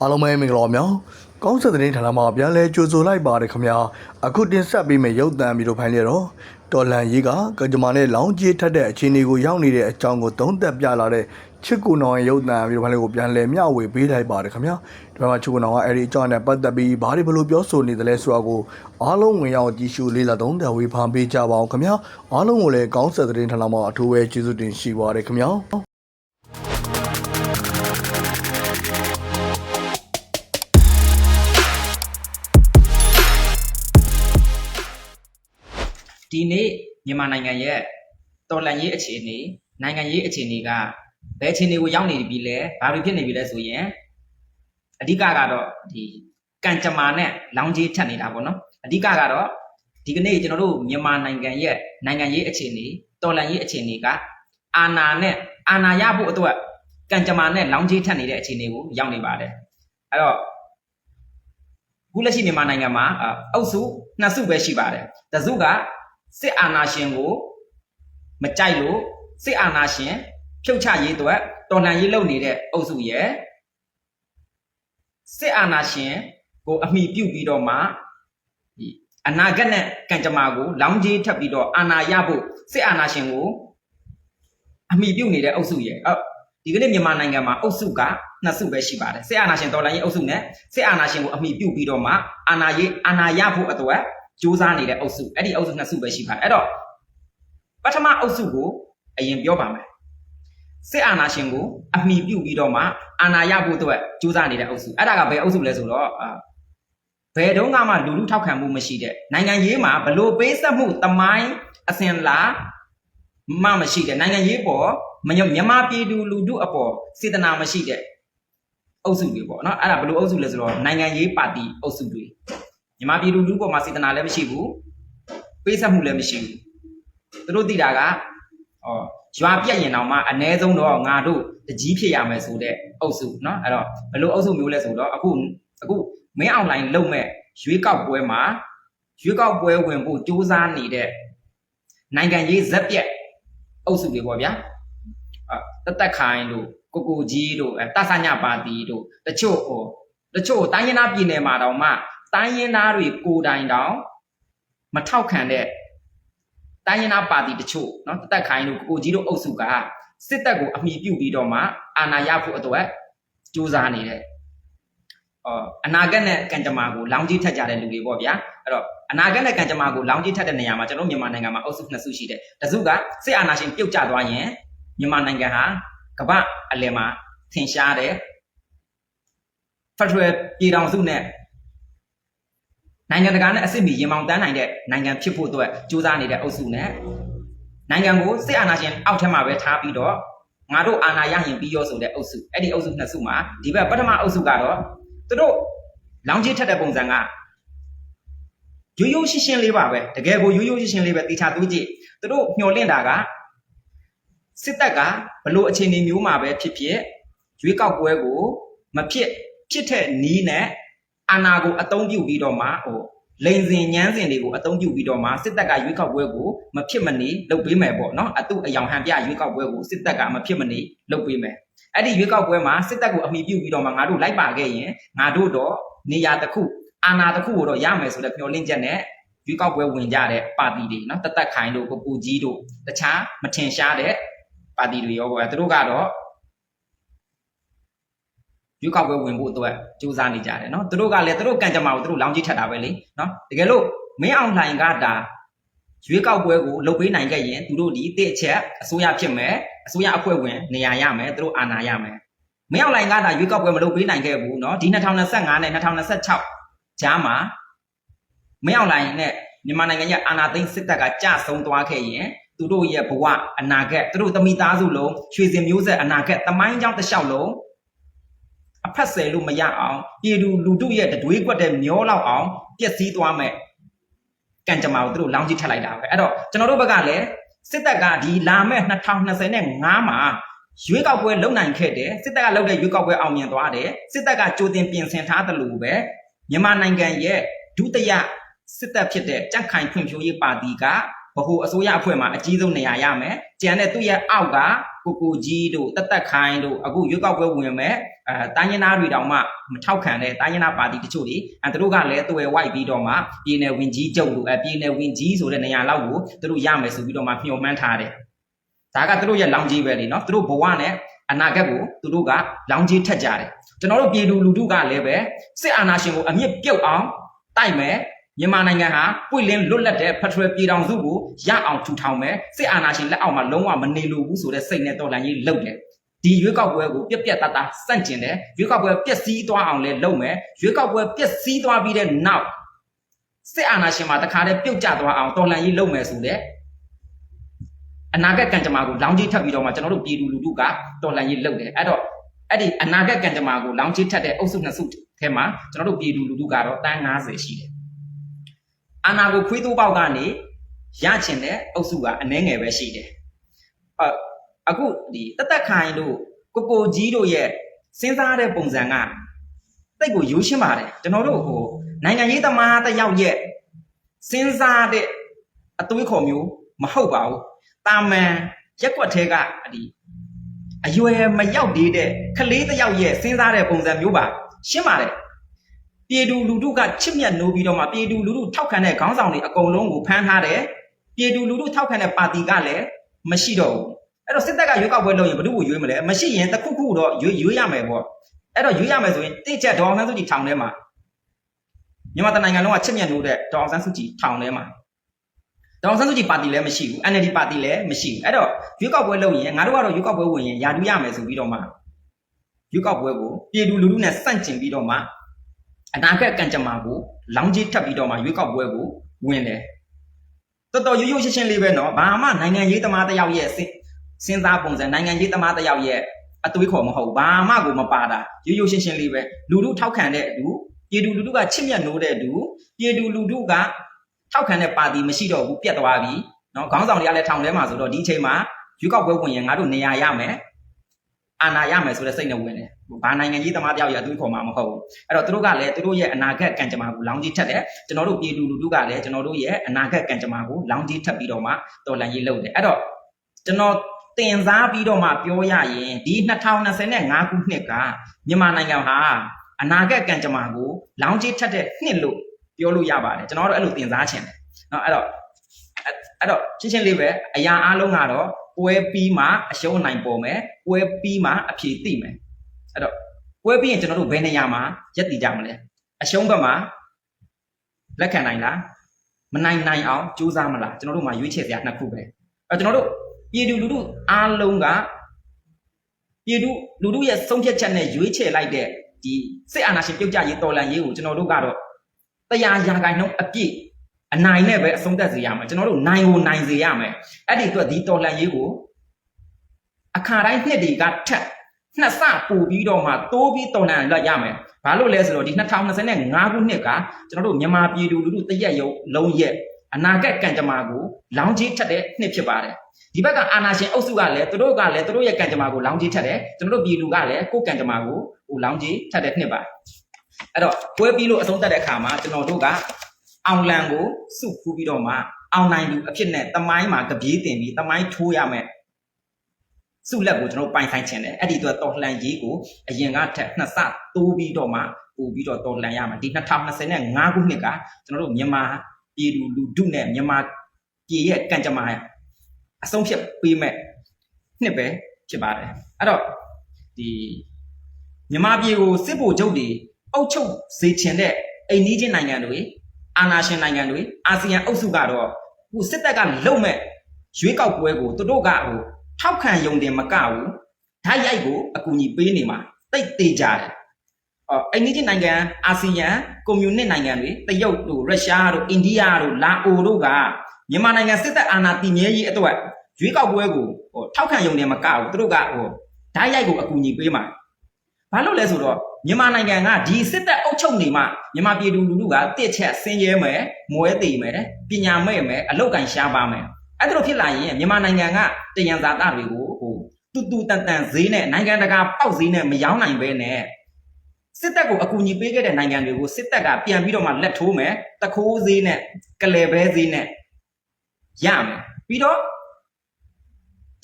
အားလုံးပဲမင်္ဂလာပါများကောင်းဆက်တဲ့ဌာနမှာပြန်လဲကြိုဆိုလိုက်ပါတယ်ခင်ဗျာအခုတင်ဆက်ပေးမယ့်ရုပ်သံဗီဒီယိုဖိုင်လေးတော့တော်လန်ရေးကကကြမာနဲ့လောင်းကြီးထက်တဲ့အခြေအနေကိုရောက်နေတဲ့အကြောင်းကိုသုံးသပ်ပြလာတဲ့ချစ်ကူနောင်ရဲ့ရုပ်သံဗီဒီယိုဖိုင်လေးကိုပြန်လဲမျှဝေပေးလိုက်ပါတယ်ခင်ဗျာဒီမှာချစ်ကူနောင်ကအဲ့ဒီအကြောင်းနဲ့ပတ်သက်ပြီးဘာတွေဘလို့ပြောဆိုနေသလဲဆိုတာကိုအားလုံးဝင်ရောက်ကြည့်ရှုလေးလာသုံးသပ်ဝေဖန်ပေးကြပါအောင်ခင်ဗျာအားလုံးကိုလည်းကောင်းဆက်တဲ့ဌာနမှာအထူးပဲကျေးဇူးတင်ရှိပါတယ်ခင်ဗျာ ဒီနေ့မြန်မာနိုင်ငံရဲ့တော်လှန်ရေးအခြေအနေနိုင်ငံရေးအခြေအနေကဘယ်အခြေအနေကိုရောက်နေပြီလဲဘာတွေဖြစ်နေပြီလဲဆိုရင်အဓိကကတော့ဒီကံကြမ္မာနဲ့လောင်ကြီးထက်နေတာပေါ့နော်အဓိကကတော့ဒီကနေ့ကျွန်တော်တို့မြန်မာနိုင်ငံရဲ့နိုင်ငံရေးအခြေအနေတော်လှန်ရေးအခြေအနေကအာဏာနဲ့အာဏာရဖို့အတွက်ကံကြမ္မာနဲ့လောင်ကြီးထက်နေတဲ့အခြေအနေကိုရောက်နေပါတယ်အဲ့တော့ခုလက်ရှိမြန်မာနိုင်ငံမှာအအုပ်စုနှစ်စုပဲရှိပါတယ်တစ်စုက စစ်အာဏာရှင်ကိုမကြိုက်လို့စစ်အာဏာရှင်ဖြုတ်ချရေးအတွက်တော်လှန်ရေးလုပ်နေတဲ့အုပ်စုရဲ့စစ်အာဏာရှင်ကိုအမိပြုတ်ပြီးတော့မှဒီအနာဂတ်နဲ့ကံကြမ္မာကိုလောင်းကြီးထပ်ပြီးတော့အာဏာရဖို့စစ်အာဏာရှင်ကိုအမိပြုတ်နေတဲ့အုပ်စုရဲ့အော်ဒီကနေ့မြန်မာနိုင်ငံမှာအုပ်စုကနှစ်စုပဲရှိပါတယ်စစ်အာဏာရှင်တော်လှန်ရေးအုပ်စုနဲ့စစ်အာဏာရှင်ကိုအမိပြုတ်ပြီးတော့မှအာဏာရေးအာဏာရဖို့အတွက် စူးစမ်းနေတဲ့အုပ်စုအဲ့ဒီအုပ်စုနှစ်စုပဲရှိပါတယ်အဲ့တော့ပထမအုပ်စုကိုအရင်ပြောပါမယ်စစ်အာဏာရှင်ကိုအမိပြုတ်ပြီးတော့မှအာဏာရဖို့အတွက်စူးစမ်းနေတဲ့အုပ်စုအဲ့ဒါကဘယ်အုပ်စုလဲဆိုတော့အာဘယ်တုန်းကမှလူလူထောက်ခံမှုမရှိတဲ့နိုင်ငံရေးမှာဘလို့ပေးဆက်မှုတမိုင်းအစဉ်လာမှမရှိတဲ့နိုင်ငံရေးပေါ်မညမြန်မာပြည်သူလူထုအပေါ်စေတနာမရှိတဲ့အုပ်စုတွေပေါ့နော်အဲ့ဒါဘလို့အုပ်စုလဲဆိုတော့နိုင်ငံရေးပါတီအုပ်စုတွေ မြန်မာပြည်သူလူထုပေါ်မှာစေတနာလည်းမရှိဘူးပေးဆက်မှုလည်းမရှိဘူးသူတို့သိတာကဟောရွာပြက်ရင်တောင်မှအ ਨੇ ဆုံးတော့ငါတို့တကြီးဖြစ်ရမယ်ဆိုတဲ့အုပ်စုเนาะအဲ့တော့ဘယ်လိုအုပ်စုမျိုးလဲဆိုတော့အခုအခုမင်းအွန်လိုင်းလုံမဲ့ရွေးကောက်ပွဲမှာရွေးကောက်ပွဲဝင်ဖို့စူးစမ်းနေတဲ့နိုင်ငံရေးဇက်ပြက်အုပ်စုတွေပေါ့ဗျာအတသက်ခိုင်တို့ကိုကိုကြီးတို့အဲတဆညပါတီတို့တချို့ဟိုတချို့တိုင်းရင်းသားပြည်နယ်မှာတောင်မှ တိုင်းရင်းသားတွေကိုတိုင်တောင်မထောက်ခံတဲ့တိုင်းရင်းသားပါတီတချို့နော်တက်ခိုင်းတို့ကိုကြီးတို့အုပ်စုကစစ်တပ်ကိုအမိပြုပြီးတော့မှအာဏာရဖို့အတွက်ကြိုးစားနေတဲ့အော်အနာဂတ်နဲ့ကံကြမ္မာကိုလောင်းကြီးထက်ကြတဲ့လူတွေပေါ့ဗျာအဲ့တော့အနာဂတ်နဲ့ကံကြမ္မာကိုလောင်းကြီးထက်တဲ့နေရာမှာကျွန်တော်မြန်မာနိုင်ငံမှာအုပ်စုနှစ်စုရှိတယ်တစုကစစ်အာဏာရှင်ပြုတ်ကျသွားရင်မြန်မာနိုင်ငံဟာကမ္ဘာအလယ်မှာထင်ရှားတဲ့ဖက်ဒရယ်ပြည်ထောင်စုနဲ့ နိုင်ငံတကာနဲ့အစစ်မီရင်မောင်တန်းနိုင်တဲ့နိုင်ငံဖြစ်ဖို့အတွက်ကြိုးစားနေတဲ့အုပ်စုနဲ့နိုင်ငံကိုစစ်အာဏာရှင်အောက်ထက်မှာပဲထားပြီးတော့ငါတို့အာဏာရရင်ပြီးရောဆိုတဲ့အုပ်စုအဲ့ဒီအုပ်စုနှစ်စုမှာဒီဘက်ပထမအုပ်စုကတော့သူတို့လောင်ကြီးထက်တဲ့ပုံစံကရိုးရိုးရှင်းရှင်းလေးပါပဲတကယ်ကိုရိုးရိုးရှင်းရှင်းလေးပဲတေချာတွေးကြည့်သူတို့မျှော်လင့်တာကစစ်တပ်ကဘလို့အခြေအနေမျိုးမှာပဲဖြစ်ဖြစ်ရွေးကောက်ပွဲကိုမဖြစ်ဖြစ်တဲ့နီးနဲ့ အာဏာကိုအသုံးပြုပြီးတော့မှဟိုလိန်စင်ညမ်းစင်တွေကိုအသုံးပြုပြီးတော့မှစစ်တပ်ကရွေးကောက်ပွဲကိုမဖြစ်မနေလုပ်ပေးမယ်ပေါ့နော်အတုအယောင်ဟန်ပြရွေးကောက်ပွဲကိုစစ်တပ်ကမဖြစ်မနေလုပ်ပေးမယ်အဲ့ဒီရွေးကောက်ပွဲမှာစစ်တပ်ကိုအမိပြုပြီးတော့မှငါတို့လိုက်ပါခဲ့ရင်ငါတို့တော့နေရာတစ်ခုအာဏာတစ်ခုကိုတော့ရမယ်ဆိုတဲ့မျှော်လင့်ချက်နဲ့ရွေးကောက်ပွဲဝင်ကြတဲ့ပါတီတွေနော်တသက်ခိုင်တို့ကိုပူကြီးတို့တခြားမထင်ရှားတဲ့ပါတီတွေရောပေါ့အဲသူတို့ကတော့ ရွေးကောက်ပွဲဝင်ဖို့အတွက်စူးစမ်းနေကြတယ်နော်သူတို့ကလည်းသူတို့ကံကြမ္မာကိုသူတို့လောင်းကြီးထက်တာပဲလေနော်တကယ်လို့မင်းအောင်လှိုင်ကဒါရွေးကောက်ပွဲကိုလုပ်ပေးနိုင်ခဲ့ရင်သူတို့ဒီတစ်အချက်အစိုးရဖြစ်မယ်အစိုးရအဖွဲ့ဝင်နေရာရမယ်သူတို့အာဏာရမယ်မင်းအောင်လှိုင်ကဒါရွေးကောက်ပွဲမလုပ်ပေးနိုင်ခဲ့ဘူးနော်ဒီ2025နဲ့2026ကြားမှာမင်းအောင်လှိုင်နဲ့မြန်မာနိုင်ငံရဲ့အာဏာသိမ်းစစ်တပ်ကကြဆုံသွားခဲ့ရင်သူတို့ရဲ့ဘဝအနာဂတ်သူတို့သမီးသားစုလုံးရွှေစင်မျိုးဆက်အနာဂတ်တမိုင်းကြောင်းတစ်လျှောက်လုံး အဖက်ဆယ်လို့မရအောင်ပြည်သူလူထုရဲ့တတွေးကွက်တဲ့မျောလောက်အောင်ပျက်စီးသွားမဲ့ကံကြမ္မာကိုသူတို့လောင်းကြီးထက်လိုက်တာပဲအဲ့တော့ကျွန်တော်တို့ဘက်ကလည်းစစ်တပ်ကဒီလာမဲ့2025မှာရွေးကောက်ပွဲလုပ်နိုင်ခဲ့တယ်စစ်တပ်ကလုပ်တဲ့ရွေးကောက်ပွဲအောင်မြင်သွားတယ်စစ်တပ်ကကြိုတင်ပြင်ဆင်ထားတယ်လို့ပဲမြန်မာနိုင်ငံရဲ့ဒုတိယစစ်တပ်ဖြစ်တဲ့ကြက်ခိုင်ဖွံ့ဖြိုးရေးပါတီက ဗဟိုအစိုးရအဖွဲ့မှာအကြီးဆုံးနေရာရမယ်ကျန်တဲ့သူ့ရဲ့အောက်ကကိုကိုကြီးတို့တသက်ခိုင်းတို့အခုရွေးကောက်ပွဲဝင်မဲ့အဲတိုင်းရင်းသားတွေတောင်မှမထောက်ခံတဲ့တိုင်းရင်းသားပါတီတချို့တွေအဲသူတို့ကလည်းတွယ်ဝိုက်ပြီးတော့မှပြည်နယ်ဝင်ကြီးချုပ်တို့အဲပြည်နယ်ဝင်ကြီးဆိုတဲ့နေရာလောက်ကိုသူတို့ရမယ်ဆိုပြီးတော့မှမျှော်မှန်းထားတယ်ဒါကသူတို့ရဲ့လောင်ကြီးပဲလေနော်သူတို့ဘဝနဲ့အနာဂတ်ကိုသူတို့ကလောင်ကြီးထက်ကြတယ်ကျွန်တော်တို့ပြည်သူလူထုကလည်းပဲစစ်အာဏာရှင်ကိုအမြင့်ပြုတ်အောင်တိုက်မယ် မြန်မာနိုင်ငံဟာပွင့်လင်းလွတ်လပ်တဲ့ဖက်ဒရယ်ပြည်ထောင်စုကိုရအောင်ထူထောင်မယ်စစ်အာဏာရှင်လက်အောက်မှာလုံးဝမနေလိုဘူးဆိုတဲ့စိတ်နဲ့တော်လှန်ရေးလုပ်တယ်ဒီရွေးကောက်ပွဲကိုပြက်ပြက်တတစန့်ကျင်တယ်ရွေးကောက်ပွဲပျက်စီးသွားအောင်လည်းလုပ်မယ်ရွေးကောက်ပွဲပျက်စီးသွားပြီးတဲ့နောက်စစ်အာဏာရှင်မှာတခါတည်းပြုတ်ကျသွားအောင်တော်လှန်ရေးလုပ်မယ်ဆိုတဲ့အနာဂတ်ကံကြမ္မာကိုလောင်းကြီးထပ်ပြီးတော့မှကျွန်တော်တို့ပြည်သူလူထုကတော်လှန်ရေးလုပ်တယ်အဲ့တော့အဲ့ဒီအနာဂတ်ကံကြမ္မာကိုလောင်းကြီးထပ်တဲ့အုပ်စုနှစ်စုထဲမှာကျွန်တော်တို့ပြည်သူလူထုကတော့တန်း90ရှိတယ် အာနာကိုခွေးတိုးပေါက်ကနေရချင်တဲ့အုပ်စုကအနှဲငယ်ပဲရှိတယ်အအခုဒီတသက်ခိုင်တို့ကိုကိုကြီးတို့ရဲ့စဉ်းစားတဲ့ပုံစံကတိတ်ကိုရိုးရှင်းပါတယ်ကျွန်တော်တို့ဟိုနိုင်ငံရေးသမားတစ်ယောက်ရဲ့စဉ်းစားတဲ့အသွေးခေါ်မျိုးမဟုတ်ပါဘူးတာမန်ရက်ွက်သေးကဒီအရွယ်မရောက်သေးတဲ့ကလေးတစ်ယောက်ရဲ့စဉ်းစားတဲ့ပုံစံမျိုးပါရှင်းပါတယ် ပြည်သူလူထုကချစ်မြတ်နိုးပြီးတော့မှပြည်သူလူထုထောက်ခံတဲ့ခေါင်းဆောင်တွေအကုန်လုံးကိုဖမ်းထားတယ်ပြည်သူလူထုထောက်ခံတဲ့ပါတီကလည်းမရှိတော့ဘူးအဲ့တော့စစ်တပ်ကရွေးကောက်ပွဲလုပ်ရင်ဘယ်သူ့ကိုရွေးမလဲမရှိရင်တစ်ခုခုတော့ရွေးရွေးရမယ်ပေါ့အဲ့တော့ရွေးရမယ်ဆိုရင်တိကျဒေါအောင်ဆန်းစုကြည်ထောင်ထဲမှာမြန်မာတိုင်းနိုင်ငံလုံးကချစ်မြတ်နိုးတဲ့ဒေါအောင်ဆန်းစုကြည်ထောင်ထဲမှာဒေါအောင်ဆန်းစုကြည်ပါတီလည်းမရှိဘူး NLD ပါတီလည်းမရှိဘူးအဲ့တော့ရွေးကောက်ပွဲလုပ်ရင်ငါတို့ကတော့ရွေးကောက်ပွဲဝင်ရင်ယာတူးရမယ်ဆိုပြီးတော့မှရွေးကောက်ပွဲကိုပြည်သူလူထုနဲ့စန့်ကျင်ပြီးတော့မှ အနာဂတ်ကံကြမ္မာကိုလောင်းကြီးထပ်ပြီးတော့မှရွေးကောက်ပွဲကိုဝင်တယ်တော်တော်ရိုးရိုးရှင်းရှင်းလေးပဲနော်ဘာမှနိုင်ငံရေးသမားတယောက်ရဲ့စဉ်းစားပုံစံနိုင်ငံရေးသမားတယောက်ရဲ့အသွေးခေါ်မဟုတ်ဘာမှကိုမပါတာရိုးရိုးရှင်းရှင်းလေးပဲလူလူထောက်ခံတဲ့အတူပြည်သူလူထုကချစ်မြတ်နိုးတဲ့အတူပြည်သူလူထုကထောက်ခံတဲ့ပါတီမရှိတော့ဘူးပြတ်သွားပြီနော်ခေါင်းဆောင်တွေကလည်းထောင်ထဲမှာဆိုတော့ဒီအချိန်မှာရွေးကောက်ပွဲဝင်ရင်ငါတို့နေရာရမယ် အာဏာရမယ်ဆိုတဲ့စိတ်နဲ့ဝင်တယ်ဘာနိုင်ငံကြီးသမားတယောက်ရဲ့အတွေးခေါ်မှာမဟုတ်ဘူးအဲ့တော့သူတို့ကလည်းသူတို့ရဲ့အနာဂတ်ကံကြမ္မာကိုလောင်းကြီးထက်တယ်ကျွန်တော်တို့ပြည်သူလူထုကလည်းကျွန်တော်တို့ရဲ့အနာဂတ်ကံကြမ္မာကိုလောင်းကြီးထက်ပြီးတော့မှတော်လန်ရေးလုပ်တယ်အဲ့တော့ကျွန်တော်တင်စားပြီးတော့မှပြောရရင်ဒီ2025ခုနှစ်ကမြန်မာနိုင်ငံဟာအနာဂတ်ကံကြမ္မာကိုလောင်းကြီးထက်တဲ့နှစ်လို့ပြောလို့ရပါတယ်ကျွန်တော်တို့အဲ့လိုတင်စားချင်တယ်เนาะအဲ့တော့အဲ့တော့ရှင်းရှင်းလေးပဲအရာအားလုံးကတော့ ပွဲပြီးမှအရှုံးအနိုင်ပေါ်မယ်ပွဲပြီးမှအဖြေသိမယ်အဲ့တော့ပွဲပြီးရင်ကျွန်တော်တို့ဘယ်နေရာမှာရက်တည်ကြမလဲအရှုံးဘက်မှာလက်ခံနိုင်လားမနိုင်နိုင်အောင်ကြိုးစားမလားကျွန်တော်တို့မှာရွေးချယ်စရာနှစ်ခုပဲအဲ့တော့ကျွန်တော်တို့ပြည်သူလူထုအားလုံးကပြည်သူလူထုရဲ့ဆုံးဖြတ်ချက်နဲ့ရွေးချယ်လိုက်တဲ့ဒီစစ်အာဏာရှင်ပြုတ်ကျရေးတော်လှန်ရေးကိုကျွန်တော်တို့ကတော့တရားရာဂိုင်နှုန်းအပြည့် အနိုင်နဲ့ပဲအဆုံးသတ်စေရမယ်ကျွန်တော်တို့နိုင်ကိုနိုင်စေရမယ်အဲ့ဒီအတွက်ဒီတော်လှန်ရေးကိုအခါတိုင်းနှစ်တွေကထက်နှစ်ဆပို့ပြီးတော့မှတိုးပြီးတော်လှန်ရရမယ်ဘာလို့လဲဆိုတော့ဒီ2025ခုနှစ်ကကျွန်တော်တို့မြန်မာပြည်သူလူထုတရက်ရုံလုံးရက်အနာဂတ်ကံကြမ္မာကိုလောင်းကြီးထက်တဲ့နှစ်ဖြစ်ပါတယ်ဒီဘက်ကအာနာရှင်အုပ်စုကလည်းသူတို့ကလည်းသူတို့ရဲ့ကံကြမ္မာကိုလောင်းကြီးထက်တယ်ကျွန်တော်တို့ပြည်သူကလည်းကိုယ်ကံကြမ္မာကိုဟိုလောင်းကြီးထက်တဲ့နှစ်ပါအဲ့တော့ပွဲပြီးလို့အဆုံးသတ်တဲ့အခါမှာကျွန်တော်တို့က အောင်လံကိုစုဖူးပြီးတော့မှအောင်နိုင်သူအဖြစ်နဲ့တမိုင်းမှာကြပြေးတင်ပြီးတမိုင်းထိုးရမယ်စုလက်ကိုကျွန်တော်ပိုင်ဆိုင်ခြင်းတယ်အဲ့ဒီအတွက်တော်လှန်ရေးကိုအရင်ကထက်နှစ်ဆတိုးပြီးတော့မှပို့ပြီးတော့တော်လှန်ရမှာဒီ2025ခုနှစ်ကကျွန်တော်တို့မြန်မာပြည်သူလူထုနဲ့မြန်မာပြည်ရဲ့ကံကြမ္မာအဆုံးဖြတ်ပေးမဲ့နှစ်ပဲဖြစ်ပါတယ်အဲ့တော့ဒီမြန်မာပြည်ကိုစစ်ဗိုလ်ချုပ်တွေအုပ်ချုပ်စေချင်တဲ့အိမ်နီးချင်းနိုင်ငံတွေ အာဏာရှင်နိုင်ငံတွေအာဆီယံအုပ်စုကတော့ခုစစ်တပ်ကလုံမဲ့ရွေးကောက်ပွဲကိုသူတို့ကဟိုထောက်ခံယုံတယ်မကဘူးဓာတ်ရိုက်ကိုအကူအညီပေးနေမှာတိတ်သေးကြတယ်အော်အိန္ဒိယနိုင်ငံအာဆီယံကွန်မြူနစ်နိုင်ငံတွေတရုတ်တို့ရုရှားတို့အိန္ဒိယတို့လာအိုတို့ကမြန်မာနိုင်ငံစစ်တပ်အာဏာတည်မြဲရေးအတွက်ရွေးကောက်ပွဲကိုဟိုထောက်ခံယုံတယ်မကဘူးသူတို့ကဟိုဓာတ်ရိုက်ကိုအကူအညီပေးမှာ ဘာလို့လဲဆိုတော့မြန်မာနိုင်ငံကဒီစစ်တပ်အုပ်ချုပ်နေမှမြန်မာပြည်သူလူထုကတစ်ချက်ဆင်းရဲမယ်မွဲတေမယ်ပညာမဲ့မယ်အလောက်ကန်ရှားပါမယ်အဲ့ဒါလိုဖြစ်လာရင်မြန်မာနိုင်ငံကတယံဇာတတွေကိုဟိုတူတူတန်တန်ဈေးနဲ့နိုင်ငံတကာပေါက်ဈေးနဲ့မရောင်းနိုင်ပဲနဲ့စစ်တပ်ကိုအကူအညီပေးခဲ့တဲ့နိုင်ငံတွေကိုစစ်တပ်ကပြန်ပြီးတော့မှလက်ထိုးမယ်တခိုးဈေးနဲ့ကလဲဘဲဈေးနဲ့ရမယ်ပြီးတော့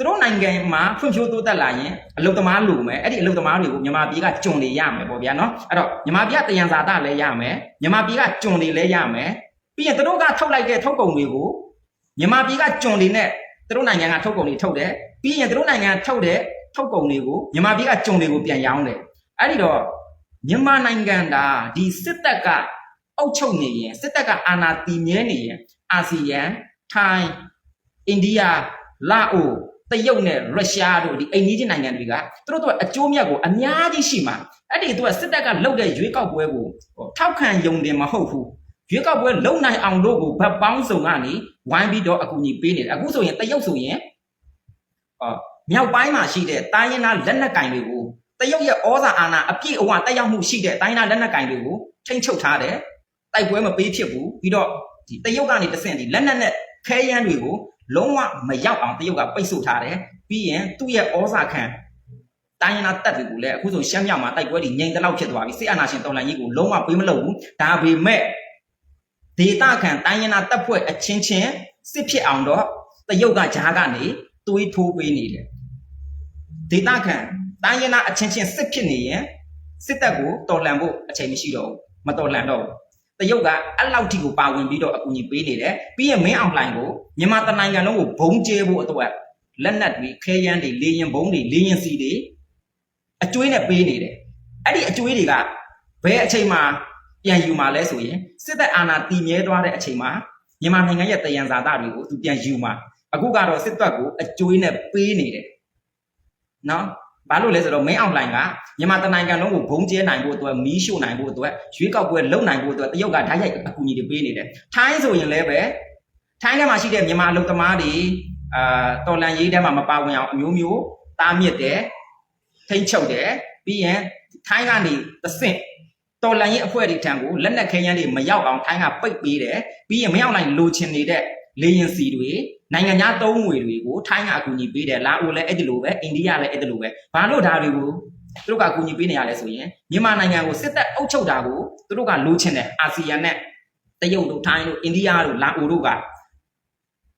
သူတို့နိုင်ငံမှာဖွံ့ဖြိုးတိုးတက်လာရင်အလုပ်သမားလိုမယ်အဲ့ဒီအလုပ်သမားတွေကိုမြန်မာပြည်ကဂျွန်တွေရမယ်ပေါ့ဗျာနော်အဲ့တော့မြန်မာပြည်ကတယံဇာတလည်းရမယ်မြန်မာပြည်ကဂျွန်တွေလည်းရမယ်ပြီးရင်သူတို့ကထုတ်လိုက်တဲ့ထုတ်ကုန်တွေကိုမြန်မာပြည်ကဂျွန်တွေနဲ့သူတို့နိုင်ငံကထုတ်ကုန်တွေထုတ်တယ်ပြီးရင်သူတို့နိုင်ငံထုတ်တဲ့ထုတ်ကုန်တွေကိုမြန်မာပြည်ကဂျွန်တွေကိုပြန်ရောင်းတယ်အဲ့ဒီတော့မြန်မာနိုင်ငံဒါဒီစစ်တပ်ကအုပ်ချုပ်နေရင်စစ်တပ်ကအာဏာတည်မြဲနေရင်အာဆီယံထိုင်းအိန္ဒိယလာအို တရုတ်နဲ့ရုရှားတို့ဒီအိမ်ကြီးချင်းနိုင်ငံတွေကသူတို့ကအကျိုးမြတ်ကိုအများကြီးရှိမှာအဲ့ဒီသူကစစ်တပ်ကလုပ်တဲ့ရွေးကောက်ပွဲကိုဟိုထောက်ခံယုံတယ်မဟုတ်ဘူးရွေးကောက်ပွဲလုံနိုင်အောင်လို့ကိုဗတ်ပေါင်းစုံကနေဝိုင်းပြီးတော့အကူအညီပေးနေတယ်အခုဆိုရင်တရုတ်ဆိုရင်ဟောမြောက်ပိုင်းမှာရှိတဲ့တိုင်းရင်းသားလက်နက်ကင်တွေကိုတရုတ်ရဲ့ဩဇာအာဏာအပြည့်အဝတက်ရောက်မှုရှိတဲ့တိုင်းရင်းသားလက်နက်ကင်တွေကိုထိန်းချုပ်ထားတယ်တိုက်ပွဲမပေးဖြစ်ဘူးပြီးတော့ဒီတရုတ်ကနေတဆင့်ဒီလက်နက်နဲ့ခဲယမ်းတွေကို လုံးဝမရောက်အောင်တရုတ်ကပိတ်ဆို့ထားတယ်ပြီးရင်သူ့ရဲ့ဩဇာခံတိုင်းရင်းသားတပ်တွေကိုလည်းအခုဆိုရှမ်းမြောက်မှာတိုက်ပွဲတွေငြိမ်တဲ့လောက်ဖြစ်သွားပြီစစ်အာဏာရှင်တော်လှန်ရေးကိုလုံးဝပေးမလုပ်ဘူးဒါပေမဲ့ဒေတာခံတိုင်းရင်းသားတပ်ဖွဲ့အချင်းချင်းစစ်ဖြစ်အောင်တော့တရုတ်ကဂျားကနေတွေးထိုးပေးနေတယ်ဒေတာခံတိုင်းရင်းသားအချင်းချင်းစစ်ဖြစ်နေရင်စစ်တပ်ကိုတော်လှန်ဖို့အချိန်မရှိတော့ဘူးမတော်လှန်တော့ဘူး တရုတ်ကအဲ့လောက်ထိကိုပါဝင်ပြီးတော့အကူအညီပေးနေတယ်ပြီးရင်မင်းအောင်လှိုင်ကိုမြန်မာတနိုင်ငံလုံးကိုဘုံကျဲဖို့အတွက်လက်နက်တွေခဲယမ်းတွေလေရင်ဘုံတွေလေရင်စီတွေအကျွေးနဲ့ပေးနေတယ်အဲ့ဒီအကျွေးတွေကဘယ်အချိန်မှာပြန်ယူมาလဲဆိုရင်စစ်တပ်အာဏာတည်မြဲသွားတဲ့အချိန်မှာမြန်မာနိုင်ငံရဲ့တယံဇာတတွေကိုသူပြန်ယူมาအခုကတော့စစ်တပ်ကိုအကျွေးနဲ့ပေးနေတယ်နော် ဘာလို့လဲဆိုတော့မင်းအောင်လှိုင်ကမြန်မာတနိုင်ငံလုံးကိုဘုံကျဲနိုင်ဖို့အတွက်မီးရှို့နိုင်ဖို့အတွက်ရွေးကောက်ပွဲလုပ်နိုင်ဖို့အတွက်တရုတ်ကဓာတ်ရိုက်အကူအညီတွေပေးနေတယ်ထိုင်းဆိုရင်လည်းပဲထိုင်းထဲမှာရှိတဲ့မြန်မာလူသမားတွေအာတော်လန်ရေးထဲမှာမပါဝင်အောင်အမျိုးမျိုးတားမြစ်တယ်ထိမ့်ချုပ်တယ်ပြီးရင်ထိုင်းကနေသဆင့်တော်လန်ရေးအဖွဲ့တွေထံကိုလက်နက်ခဲယမ်းတွေမရောက်အောင်ထိုင်းကပိတ်ပေးတယ်ပြီးရင်မရောက်နိုင်လိုချင်နေတဲ့ လေရင်စီတွေနိုင်ငံခြားသုံးငွေတွေကိုထိုင်းကအကူအညီပေးတယ်လာအိုလည်းအဲ့ဒီလိုပဲအိန္ဒိယလည်းအဲ့ဒီလိုပဲဘာလို့ဒါတွေကိုသူတို့ကအကူအညီပေးနေရလဲဆိုရင်မြန်မာနိုင်ငံကိုစစ်တပ်အုပ်ချုပ်တာကိုသူတို့ကလိုချင်တယ်အာဆီယံနဲ့တရုတ်တို့ထိုင်းတို့အိန္ဒိယတို့လာအိုတို့က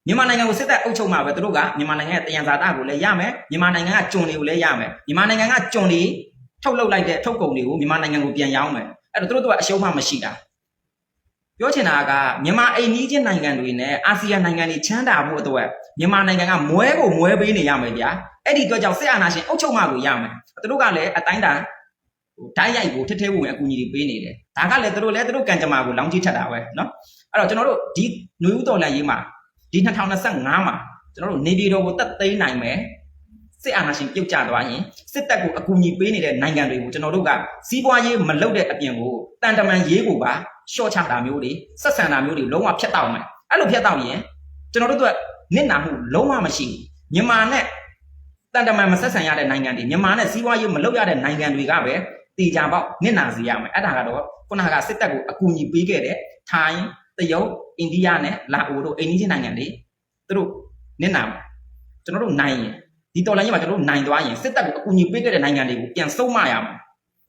မြန်မာနိုင်ငံကိုစစ်တပ်အုပ်ချုပ်မှာပဲသူတို့ကမြန်မာနိုင်ငံရဲ့တယံဇာတကိုလည်းရမယ်မြန်မာနိုင်ငံကကျွန်တွေကိုလည်းရမယ်မြန်မာနိုင်ငံကကျွန်တွေထုတ်လုပ်လိုက်တဲ့ထုတ်ကုန်တွေကိုမြန်မာနိုင်ငံကိုပြန်ရောင်းမယ်အဲ့တော့သူတို့ကအရှုံးမှမရှိတာ ပြောချင်တာကမြန်မာအိမ်နီးချင်းနိုင်ငံတွေနဲ့အာဆီယံနိုင်ငံတွေချမ်းသာဖို့အတွက်မြန်မာနိုင်ငံကမွဲကိုမွဲပေးနေရမယ်ဗျာအဲ့ဒီအတွက်ကြောင့်စစ်အာဏာရှင်အုပ်ချုပ်မှကိုရမယ် သူတို့ကလည်းအတိုင်းတာဟိုဓာတ်ရိုက်ကိုထစ်ထဲဝင်အကူအညီတွေပေးနေတယ်ဒါကလည်းသူတို့လည်းသူတို့ကံကြမ္မာကိုလောင်းကြီးထက်တာပဲเนาะအဲ့တော့ကျွန်တော်တို့ဒီຫນွေဦးတော်လန်ရေးမှာဒီ2025မှာကျွန်တော်တို့နေပြည်တော်ကိုတက်သိမ်းနိုင်မယ်စစ်အာဏာရှင်ပြုတ်ကျသွားရင်စစ်တပ်ကိုအကူအညီပေးနေတဲ့နိုင်ငံတွေကိုကျွန်တော်တို့ကစီးပွားရေးမလုပ်တဲ့အပြင်ကိုတန်တမန်ရေးကိုပါ ရှော့ချတာမျိုးတွေဆက်ဆံတာမျိုးတွေလုံးဝဖျက်တောက်မယ်အဲ့လိုဖျက်တောက်ရင်ကျွန်တော်တို့ကနစ်နာမှုလုံးဝမရှိဘူးမြန်မာနဲ့တန်တမန်မဆက်ဆံရတဲ့နိုင်ငံတွေမြန်မာနဲ့စီးပွားရေးမလုပ်ရတဲ့နိုင်ငံတွေကပဲတေချာပေါက်နစ်နာစေရမယ်အဲ့ဒါကတော့ခုနကစစ်တပ်ကိုအကူအညီပေးခဲ့တဲ့ထိုင်းတရုတ်အိန္ဒိယနဲ့လာအိုတို့အိန္ဒိချင်းနိုင်ငံတွေသူတို့နစ်နာမယ်ကျွန်တော်တို့နိုင်ရင်ဒီတော်လိုင်းကြီးမှာကျွန်တော်တို့နိုင်သွားရင်စစ်တပ်ကိုအကူအညီပေးခဲ့တဲ့နိုင်ငံတွေကိုပြန်စုံမရမယ်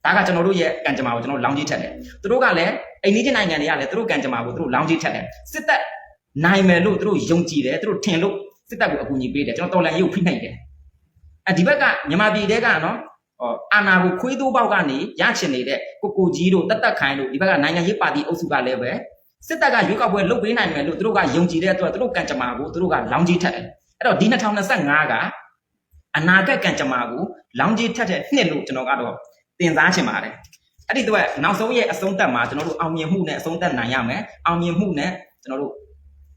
ဒါကကျွန်တော်တို့ရဲ့ကံကြမ္မာကိုကျွန်တော်တို့လောင်းကြီးထက်တယ်သူတို့ကလည်းအိန္ဒိချင်းနိုင်ငံတွေကလည်းသူတို့ကံကြမ္မာကိုသူတို့လောင်းကြီးထက်တယ်စစ်တပ်နိုင်မယ်လို့သူတို့ယုံကြည်တယ်သူတို့ထင်လို့စစ်တပ်ကိုအကူအညီပေးတယ်ကျွန်တော်တော်လိုင်းကြီးကိုဖိနှိပ်တယ်အဲဒီဘက်ကမြန်မာပြည်တဲကနော်ဟောအာနာကိုခွေးတိုးပေါက်ကနေရချင်နေတဲ့ကိုကိုကြီးတို့တက်တက်ခိုင်တို့ဒီဘက်ကနိုင်ငံရေးပါတီအုပ်စုကလည်းပဲစစ်တပ်ကရွေးကောက်ပွဲလုပ်ပေးနိုင်မယ်လို့သူတို့ကယုံကြည်တဲ့အတွက်သူတို့ကံကြမ္မာကိုသူတို့ကလောင်းကြီးထက်တယ်အဲ့တော့ဒီ2025ကအနာဂတ်ကံကြမ္မာကိုလောင်းကြီးထက်တဲ့နှစ်လို့ကျွန်တော်ကတော့ တင်စားချင်ပါတယ်အဲ့ဒီတော့နောက်ဆုံးရဲ့အဆုံးသက်မှာကျွန်တော်တို့အောင်မြင်မှုနဲ့အဆုံးသက်နိုင်ရမယ်အောင်မြင်မှုနဲ့ကျွန်တော်တို့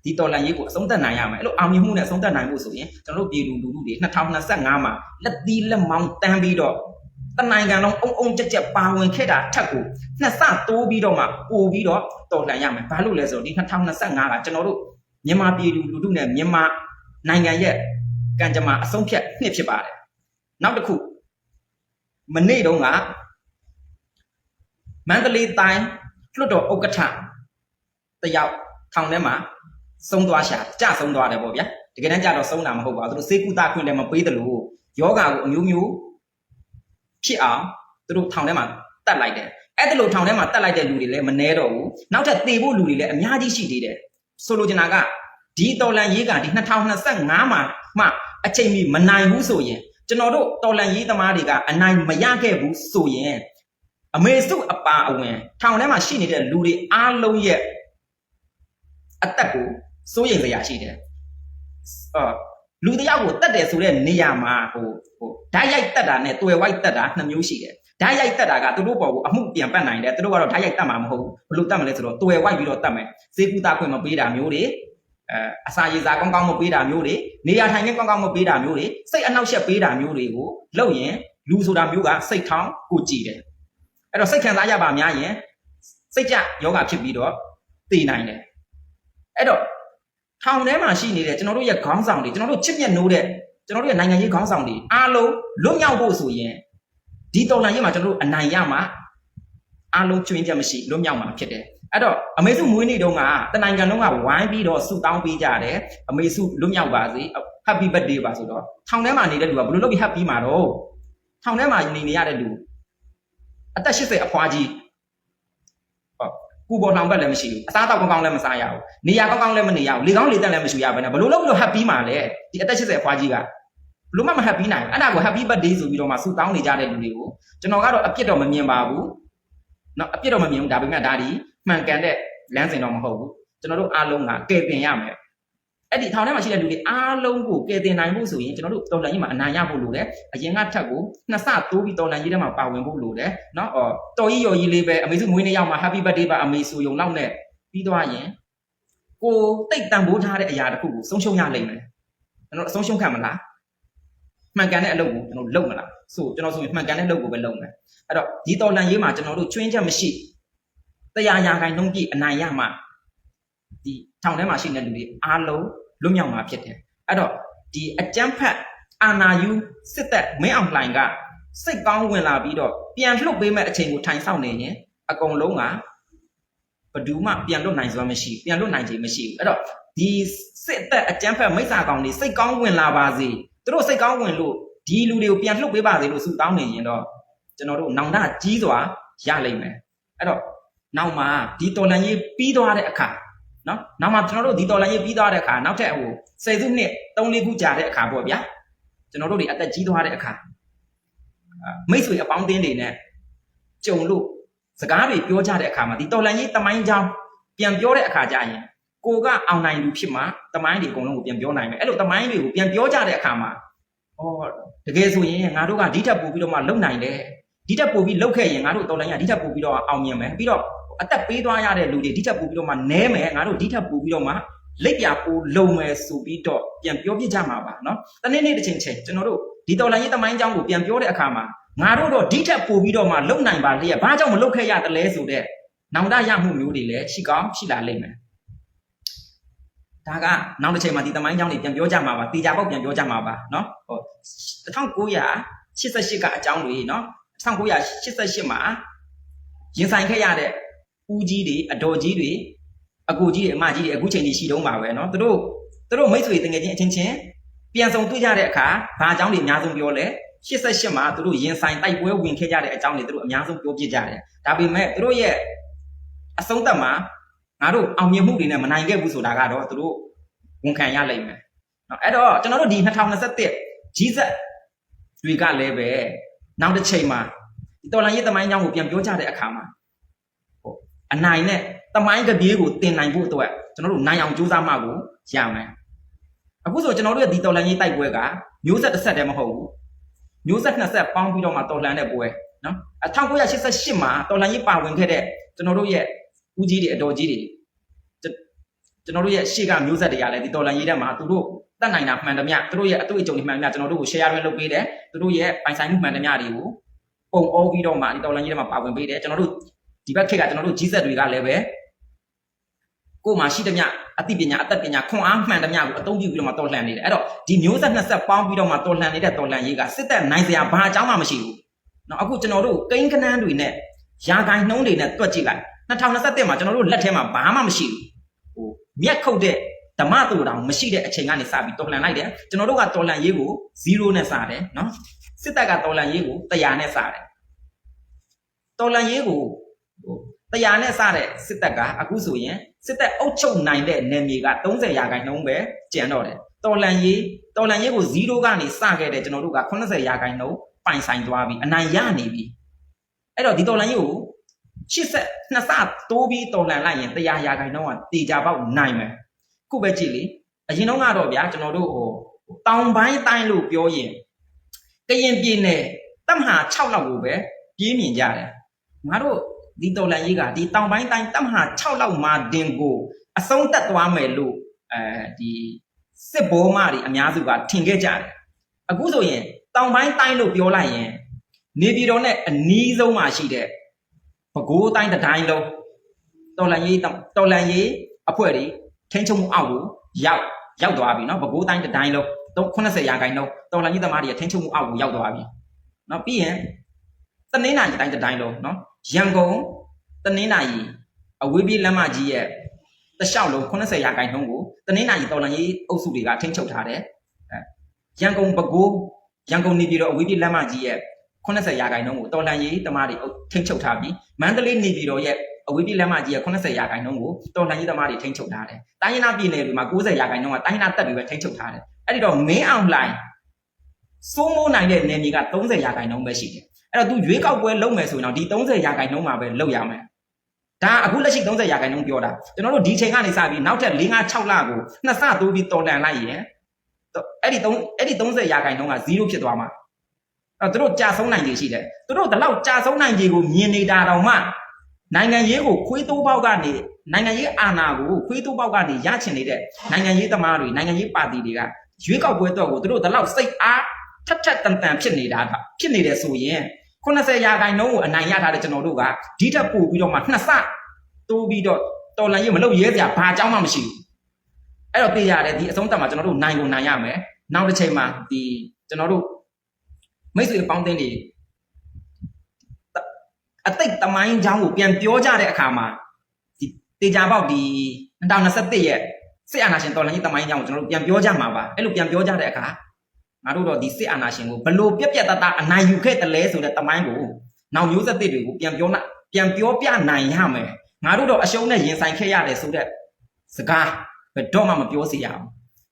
ဒီတော်လန်ရေးကိုအဆုံးသတ်နိုင်ရမယ်အဲ့လိုအောင်မြင်မှုနဲ့အဆုံးသတ်နိုင်ဖို့ဆိုရင်ကျွန်တော်တို့ပြည်သူလူထုတွေ2025မှာလက်သီးလက်မောင်းတန်းပြီးတော့တနိုင်ငံလုံးအုံအုံကြက်ကြက်ပါဝင်ခဲ့တာထက်ကိုနှစ်ဆတိုးပြီးတော့မှပို့ပြီးတော့တော်လှန်ရမယ်ဘာလို့လဲဆိုတော့ဒီ2025ကကျွန်တော်တို့မြန်မာပြည်သူလူထုနဲ့မြန်မာနိုင်ငံရဲ့ကံကြမ္မာအဆုံးဖြတ်နှစ်ဖြစ်ပါတယ်နောက်တစ်ခု မနေ့တုန်းကမန္တလေးတိုင်းလွှတ်တော်ဥက္ကဋ္ဌတယောက်ထောင်ထဲမှာဆုံးသွားရှာကြဆုံးသွားတယ်ပေါ့ဗျာတကယ်တမ်းကြတော့ဆုံးတာမဟုတ်ပါဘူးသူတို့စေကူတာခွင့်လည်းမပေးသလိုယောဂါကိုအမျိုးမျိုးဖြစ်အောင်သူတို့ထောင်ထဲမှာတတ်လိုက်တယ်အဲ့ဒါလိုထောင်ထဲမှာတတ်လိုက်တဲ့လူတွေလည်းမနှဲတော့ဘူးနောက်ထပ်သေဖို့လူတွေလည်းအများကြီးရှိသေးတယ်ဆိုလိုချင်တာကဒီတော်လန်ရေးကဒီ2025မှာမှအချိန်မီမနိုင်ဘူးဆိုရင် ကျွန်တော်တို့တော်လန်ရေးသမားတွေကအနိုင်မရခဲ့ဘူးဆိုရင်အမေစုအပါအဝင်ထောင်ထဲမှာရှိနေတဲ့လူတွေအားလုံးရဲ့အသက်ကိုစိုးရိမ်စရာရှိတယ်အာလူတစ်ယောက်ကိုတတ်တယ်ဆိုတဲ့နေရာမှာဟိုဟိုဓာတ်ရိုက်တက်တာနဲ့တွယ်ဝိုက်တက်တာနှစ်မျိုးရှိတယ်ဓာတ်ရိုက်တက်တာကသူတို့ပေါ်ကိုအမှုပြန်ပတ်နိုင်တယ်သူတို့ကတော့ဓာတ်ရိုက်တက်မှာမဟုတ်ဘူးဘယ်လိုတက်မလဲဆိုတော့တွယ်ဝိုက်ပြီးတော့တက်မယ်စေကူတာခွင့်မပေးတာမျိုးတွေ အဲအစာရေစာကောင်းကောင်းမပေးတာမျိုးတွေနေရာထိုင်ခင်းကောင်းကောင်းမပေးတာမျိုးတွေစိတ်အနှောက်အယှက်ပေးတာမျိုးတွေကိုလုပ်ရင်လူဆိုတာမျိုးကစိတ်ထောင်းကိုကြည်တယ်အဲ့တော့စိတ်ခံစားရပါများရင်စိတ်ကြယောဂဖြစ်ပြီးတော့တည်နိုင်တယ်အဲ့တော့ထောင်ထဲမှာရှိနေတဲ့ကျွန်တော်တို့ရဲ့ခေါင်းဆောင်တွေကျွန်တော်တို့ချစ်မြတ်နိုးတဲ့ကျွန်တော်တို့ရဲ့နိုင်ငံရေးခေါင်းဆောင်တွေအားလုံးလွတ်မြောက်ဖို့ဆိုရင်ဒီတော်လှန်ရေးမှာကျွန်တော်တို့အနိုင်ရမှာအားလုံးကျွင်းချက်မရှိလွတ်မြောက်မှာဖြစ်တယ် အဲ့တော့အမေစုမွေးနေ့တုန်းကတနိုင်ငံလုံးကဝိုင်းပြီးတော့ဆုတောင်းပေးကြတယ်အမေစုလွတ်မြောက်ပါစေ Happy birthday ပါဆိုတော့ထောင်ထဲမှာနေတဲ့လူကဘယ်လိုလုပ်ပြီး happy မှာတော့ထောင်ထဲမှာနေနေရတဲ့လူအသက်80အဖွားကြီးဟုတ်ကူပေါ်နှောင်ဘက်လည်းမရှိဘူးအစားအသောက်ကောင်းကောင်းလည်းမစားရဘူးနေရာကောင်းကောင်းလည်းမနေရဘူးလေကောင်းလေတက်လည်းမရှိရဘဲနဲ့ဘယ်လိုလုပ်ပြီးတော့ happy မှာလဲဒီအသက်80အဖွားကြီးကဘယ်လိုမှမ happy နိုင်ဘူးအဲ့ဒါကို happy birthday ဆိုပြီးတော့မှဆုတောင်းနေကြတဲ့လူတွေကိုကျွန်တော်ကတော့အပြစ်တော့မမြင်ပါဘူးเนาะအပြစ်တော့မမြင်ဘူးဒါပေမဲ့ဒါဒီ မှန်ကန်တဲ့ လမ်းစဉ်တော့မဟုတ်ဘူးကျွန်တော်တို့အားလုံးကကယ်တင်ရမယ်အဲ့ဒီထောင်ထဲမှာရှိတဲ့လူတွေအားလုံးကိုကယ်တင်နိုင်ဖို့ဆိုရင်ကျွန်တော်တို့တော်လန်ကြီးမှာအနိုင်ရဖို့လိုတယ်အရင်ကထက်ကိုနှစ်ဆတိုးပြီးတော်လန်ကြီးထဲမှာပါဝင်ဖို့လိုတယ်เนาะအော်တော်ကြီးရော်ကြီးလေးပဲအမေစုမွေးနေ့ရောက်မှာ happy birthday ပါအမေစုယုံနောက်နဲ့ပြီးသွားရင်ကိုတိတ်တန်ဖိုးထားတဲ့အရာတစ်ခုကိုဆုံးရှုံးရလိမ့်မယ်ကျွန်တော်အဆုံးရှုံးခံမလားမှန်ကန်တဲ့အလုပ်ကိုကျွန်တော်လုပ်မလားဆိုကျွန်တော်ဆိုရင်မှန်ကန်တဲ့အလုပ်ကိုပဲလုပ်မယ်အဲ့တော့ဒီတော်လန်ရေးမှာကျွန်တော်တို့ကျွင်းချက်မရှိ တရားရာခိုင်နှုန်းပြည့်အနိုင်ရမှဒီထောင်ထဲမှာရှိနေတဲ့လူတွေအားလုံးလွတ်မြောက်မှာဖြစ်တယ်အဲ့တော့ဒီအကြမ်းဖက်အာဏာယူစစ်တပ်မင်းအောင်လှိုင်ကစိတ်ကောင်းဝင်လာပြီးတော့ပြန်လှုပ်ပေးမဲ့အချိန်ကိုထိုင်ဆောင်နေရင်အကုန်လုံးကဘယ်သူမှပြန်လွတ်နိုင်စွမ်းမရှိဘူးပြန်လွတ်နိုင်ခြင်းမရှိဘူးအဲ့တော့ဒီစစ်တပ်အကြမ်းဖက်မိစ္ဆာကောင်တွေစိတ်ကောင်းဝင်လာပါစေသူတို့စိတ်ကောင်းဝင်လို့ဒီလူတွေကိုပြန်လှုပ်ပေးပါစေလို့ဆုတောင်းနေရင်တော့ကျွန်တော်တို့နောင်တကြီးစွာရလိမ့်မယ်အဲ့တော့ နောက်မှာဒီတော်လန်ရေးပြီးသွားတဲ့အခါနော်နောက်မှာကျွန်တော်တို့ဒီတော်လန်ရေးပြီးသွားတဲ့အခါနောက်ထပ်ဟိုဆယ်စုနှစ်3 4ခုကြာတဲ့အခါပေါ့ဗျာကျွန်တော်တို့တွေအသက်ကြီးသွားတဲ့အခါအာမိတ်ဆွေအပေါင်းအသင်းတွေနဲ့ကြုံလို့စကားတွေပြောကြတဲ့အခါမှာဒီတော်လန်ရေးတမိုင်းကြောင်းပြန်ပြောတဲ့အခါကျရင်ကိုကအောင်နိုင်လူဖြစ်မှာတမိုင်းတွေအကုန်လုံးကိုပြန်ပြောနိုင်မယ်အဲ့လိုတမိုင်းတွေကိုပြန်ပြောကြတဲ့အခါမှာဩတကယ်ဆိုရင်ငါတို့ကဒီထက်ပိုပြီးတော့မှလုံနိုင်တယ် ဒီထက်ပိုပြီးလုံခဲ့ရင်ငါတို့တော်လန်ရေးကဒီထက်ပိုပြီးတော့အောင်မြင်မယ်ပြီးတော့ အသက်ပေးသွားရတဲ့လူတွေဒီထက်ပိုပြီးတော့မှနဲမယ်ငါတို့ဒီထက်ပိုပြီးတော့မှလက်ပြပိုလုံမယ်ဆိုပြီးတော့ပြန်ပြောပြကြမှာပါเนาะတနေ့နေ့တစ်ချိန်ချိန်ကျွန်တော်တို့ဒီတော်လိုင်းရေးတမိုင်းအကြောင်းကိုပြန်ပြောတဲ့အခါမှာငါတို့တော့ဒီထက်ပိုပြီးတော့မှလုံနိုင်ပါလေဘာကြောင့်မလုံခဲ့ရတယ်လဲဆိုတဲ့နောင်တရမှုမျိုးတွေလည်းရှိကောင်းရှိလာလိမ့်မယ်ဒါကနောက်တစ်ချိန်မှာဒီတမိုင်းအကြောင်းတွေပြန်ပြောကြမှာပါတေချာပေါက်ပြန်ပြောကြမှာပါเนาะဟို1988ကအကြောင်းတွေเนาะ 1988မှာရင်ဆိုင်ခဲ့ရတဲ့ ဦးကြီးတွေအတော်ကြီးတွေအကူကြီးတွေအမကြီးတွေအခုချိန်ကြီးရှိတုံးပါပဲเนาะသူတို့သူတို့မိတ်ဆွေတငယ်ချင်းအချင်းချင်းပြန်ဆောင်တွေ့ကြတဲ့အခါဘာအကြောင်းတွေအများဆုံးပြောလဲ88မှာသူတို့ရင်ဆိုင်တိုက်ပွဲဝင်ခဲ့ကြတဲ့အကြောင်းတွေသူတို့အများဆုံးပြောပြကြတယ်ဒါပေမဲ့သူတို့ရဲ့အဆုံးသတ်မှာငါတို့အောင်မြင်မှုတွေနဲ့မနိုင်ခဲ့ဘူးဆိုတာကတော့သူတို့ဝန်ခံရလိမ့်မယ်เนาะအဲ့တော့ကျွန်တော်တို့ဒီ2021ကြီးဆက်တွေကလည်းပဲ နောက်တစ်ချိန်မှာဒီတော်လိုင်းရေးသမိုင်းအကြောင်းကိုပြန်ပြောကြတဲ့အခါမှာအနိုင်နဲ့တမိုင်းကပြေးကိုတင်နိုင်ဖို့အတွက်ကျွန်တော်တို့နိုင်အောင်ကြိုးစားမှကိုရမယ်အခုဆိုကျွန်တော်တို့ရဲ့ဒီတော်လန်ရေးတိုက်ပွဲကမျိုးဆက်တစ်ဆက်တည်းမဟုတ်ဘူးမျိုးဆက်နှစ်ဆက်ပေါင်းပြီးတော့မှတော်လန်တဲ့ပွဲနော်အ1988မှာတော်လန်ရေးပါဝင်ခဲ့တဲ့ကျွန်တော်တို့ရဲ့ဦးကြီးတွေအတော်ကြီးတွေကျွန်တော်တို့ရဲ့ရှေ့ကမျိုးဆက်တွေကလည်းဒီတော်လန်ရေးထဲမှာသူတို့ တတ်နိုင်တာမှန်သမျှသူတို့ရဲ့အတွေ့အကြုံတွေမှန်သမျှကျွန်တော်တို့ကို share ရလုပ်ပေးတယ်သူတို့ရဲ့ပိုင်ဆိုင်မှုမှန်သမျှတွေကိုပုံအောပြီးတော့မှဒီတော်လန်ရေးထဲမှာပါဝင်ပေးတယ်ကျွန်တော်တို့ ဒီဘက်ခက်ကကျွန်တော်တို့ကြီးဆက်တွေကလည်းပဲကိုယ်မှာရှိသမျှအသိပညာအသက်ပညာခွန်အားမှန်သမျှကိုအသုံးပြုပြီးတော့မှတော်လှန်နေတယ်အဲ့တော့ဒီမျိုးဆက်နှစ်ဆက်ပေါင်းပြီးတော့မှတော်လှန်နေတဲ့တော်လှန်ရေးကစစ်တပ်နိုင်စရာဘာအကြောင်းမှမရှိဘူးเนาะအခုကျွန်တော်တို့ကိန်းကနန်းတွေနဲ့ရာဂိုင်နှုံးတွေနဲ့တွက်ကြည့်လိုက်2021မှာကျွန်တော်တို့လက်ထဲမှာဘာမှမရှိဘူးဟိုမြက်ခုတ်တဲ့ ဓမ္မသူတော်မရှိတဲ့အချိန်ကနေစပြီးတော်လှန်လိုက်တယ်ကျွန်တော်တို့ကတော်လှန်ရေးကို0နဲ့စတယ်နော်စစ်တပ်ကတော်လှန်ရေးကို100နဲ့စတယ်တော်လှန်ရေးကို100နဲ့စတဲ့စစ်တပ်ကအခုဆိုရင်စစ်တပ်အုပ်ချုပ်နိုင်တဲ့နယ်မြေက30ရာခိုင်နှုန်းပဲကျန်တော့တယ်တော်လန်ရေးတော်လန်ရေးကို0ကနေစခဲ့တယ်ကျွန်တော်တို့က80ရာခိုင်နှုန်းပိုင်ဆိုင်သွားပြီအနိုင်ရနေပြီအဲ့တော့ဒီတော်လန်ရေးကို80နှစ်စတိုးပြီးတော်လန်လိုက်ရင်100ရာခိုင်နှုန်းကတေချာပေါက်နိုင်မယ် ခုပဲကြည့်လေအရင်တော့ကတော့ဗျာကျွန်တော်တို့ဟိုတောင်ပိုင်းတိုင်းလို့ပြောရင်ကရင်ပြည်နယ်တပ်မဟာ6လောက်ကိုပဲပြေးမြင်ကြတယ်ငါတို့ဒီတော်လန်ရေးကဒီတောင်ပိုင်းတိုင်းတပ်မဟာ6လောက်မှာတင်ကိုအဆုံးသက်သွားမယ်လို့အဲဒီစစ်ဘောမတွေအများစုကထင်ခဲ့ကြတယ်အခုဆိုရင်တောင်ပိုင်းတိုင်းလို့ပြောလိုက်ရင်နေပြည်တော်နဲ့အနီးဆုံးမှာရှိတဲ့ပဲခူးတိုင်းတစ်တိုင်းလုံးတော်လန်ရေးတော်လန်ရေးအဖွဲ့တွေ ထိန်းချုပ်မှုအောက်ကိုရောက်ရောက်သွားပြီနော်ပဲခူးတိုင်းတစ်တိုင်းလုံး80ရာခိုင်နှုန်းတော်လန်ကြီးသမားတွေကထိန်းချုပ်မှုအောက်ကိုရောက်သွားပြီနော်ပြီးရင်တနင်္လာရီတိုင်းတစ်တိုင်းလုံးနော်ရန်ကုန်တနင်္လာရီအဝေးပြေးလမ်းမကြီးရဲ့တလျှောက်လုံး80ရာခိုင်နှုန်းကိုတနင်္လာရီတော်လန်ကြီးအုပ်စုတွေကထိန်းချုပ်ထားတယ်ရန်ကုန်ပဲခူးရန်ကုန်နေပြည်တော်အဝေးပြေးလမ်းမကြီးရဲ့80ရာခိုင်နှုန်းကိုတော်လန်ကြီးသမားတွေထိန်းချုပ်ထားပြီးမန္တလေးနေပြည်တော်ရဲ့ အဝေးပြေးလမ်းမကြီးရဲ့80ရာခိုင်နှုန်းကိုတော်လန်ရေးသမားတွေထိန်းချုပ်ထားတယ်။တိုင်းရင်းသားပြည်နယ်တွေမှာ90ရာခိုင်နှုန်းကတိုင်းရင်းသားတပ်တွေပဲထိန်းချုပ်ထားတယ်။အဲ့ဒီတော့မင်းအောင်လှိုင်စိုးမိုးနိုင်တဲ့နယ်မြေက30ရာခိုင်နှုန်းပဲရှိတယ်။အဲ့တော့ तू ရွေးကောက်ပွဲလုပ်မယ်ဆိုရင်တော့ဒီ30ရာခိုင်နှုန်းမှာပဲလုပ်ရမယ်။ဒါအခုလက်ရှိ30ရာခိုင်နှုန်းပြောတာကျွန်တော်တို့ဒီချိန်ကနေစပြီးနောက်ထပ်4 5 6လကိုနှစ်ဆတိုးပြီးတော်လန်လိုက်ရင်အဲ့ဒီ3အဲ့ဒီ30ရာခိုင်နှုန်းက0ဖြစ်သွားမှာအဲ့တော့သူတို့ကြာဆုံးနိုင်ခြေရှိတယ်သူတို့ဒီလောက်ကြာဆုံးနိုင်ခြေကိုမြင်နေတာတောင်မှ နိုင်ငံရေးကိုခွေးတိုးပေါက်ကနေနိုင်ငံရေးအာဏာကိုခွေးတိုးပေါက်ကနေရချင်နေတဲ့နိုင်ငံရေးသမားတွေနိုင်ငံရေးပါတီတွေကရွေးကောက်ပွဲတော့ကိုသူတို့ဒီလောက်စိတ်အားထက်ထက်တန်တန်ဖြစ်နေတာကဖြစ်နေတယ်ဆိုရင်80ရာခိုင်နှုန်းကိုအနိုင်ရထားတဲ့ကျွန်တော်တို့ကဒီထက်ပိုပြီးတော့မှနှစ်ဆတိုးပြီးတော့တော်လန်ရေးမလုပ်ရဲစရာဘာအကြောင်းမှမရှိဘူးအဲ့တော့သိရတယ်ဒီအဆုံးသတ်မှာကျွန်တော်တို့နိုင်ကိုနိုင်ရမယ်နောက်တစ်ချိန်မှာဒီကျွန်တော်တို့မိတ်ဆွေပေါင်းတင်တွေ အတိတ်သမိုင်းအကြောင်းကိုပြန်ပြောကြတဲ့အခါမှာဒီတေချာပေါက်ဒီ2021ရဲ့စစ်အာဏာရှင်တော်လှန်ရေးသမိုင်းအကြောင်းကိုကျွန်တော်တို့ပြန်ပြောကြမှာပါအဲ့လိုပြန်ပြောကြတဲ့အခါငါတို့တော့ဒီစစ်အာဏာရှင်ကိုဘလို့ပြက်ပြက်တတ်တတ်အနိုင်ယူခဲ့တယ်လဲဆိုတဲ့သမိုင်းကိုနောက်မျိုးဆက်တွေကိုပြန်ပြောနာပြန်ပြောပြနိုင်ရမယ်ငါတို့တော့အရှုံးနဲ့ရင်ဆိုင်ခဲ့ရတယ်ဆိုတဲ့စကားဘယ်တော့မှမပြောစေရဘူး